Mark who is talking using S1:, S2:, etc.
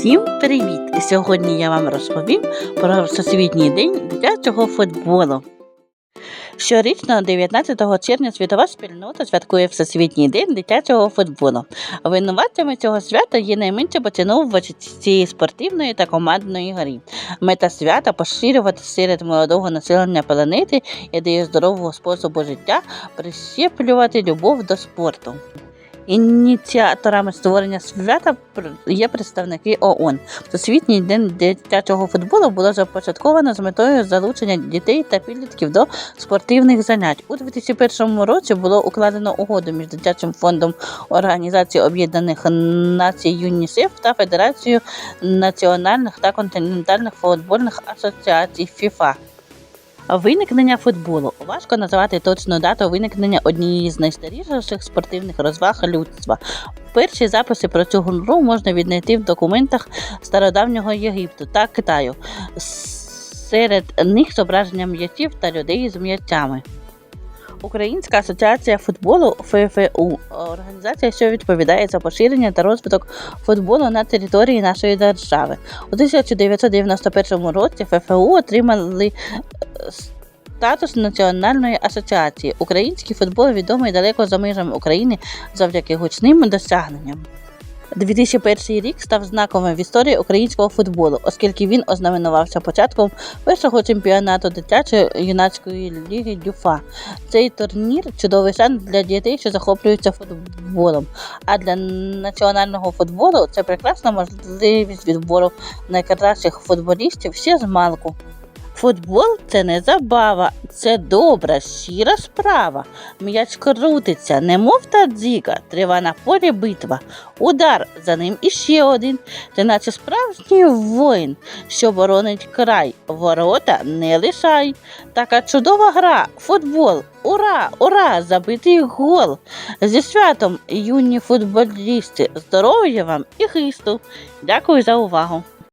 S1: Всім привіт! Сьогодні я вам розповім про Всесвітній день дитячого футболу. Щорічно, 19 червня, світова спільнота святкує Всесвітній день дитячого футболу. Винуватцями цього свята є найменше поціновувачі спортивної та командної гри. Мета свята поширювати серед молодого населення планети ідею здорового способу життя, прищеплювати любов до спорту. Ініціаторами створення свята є представники ООН. Всесвітній день дитячого футболу було започатковано з метою залучення дітей та підлітків до спортивних занять. У 2001 році було укладено угоду між дитячим фондом Організації Об'єднаних Націй ЮНІСЕФ та Федерацією національних та континентальних футбольних асоціацій ФІФА. Виникнення футболу важко називати точну дату виникнення однієї з найстаріших спортивних розваг людства. Перші записи про цю гру можна віднайти в документах стародавнього Єгипту та Китаю. Серед них зображення м'ячів та людей з м'ячами. Українська асоціація футболу ФФУ організація, що відповідає за поширення та розвиток футболу на території нашої держави. У 1991 році ФФУ отримали е, статус національної асоціації. Український футбол відомий далеко за межами України завдяки гучним досягненням. 2001 рік став знаковим в історії українського футболу, оскільки він ознаменувався початком першого чемпіонату дитячої юнацької ліги ДЮФА. Цей турнір чудовий шанс для дітей, що захоплюються футболом. А для національного футболу це прекрасна можливість відбору найкращих футболістів ще з малку. Футбол це не забава, це добра, щира справа. М'яч крутиться, немов та дзіка, триває на полі битва. Удар, за ним іще один. Ти наче справжній воїн, що боронить край. Ворота не лишай. Така чудова гра, футбол. Ура, ура! Забитий гол. Зі святом, юні футболісти. Здоров'я вам і хисту. Дякую за увагу.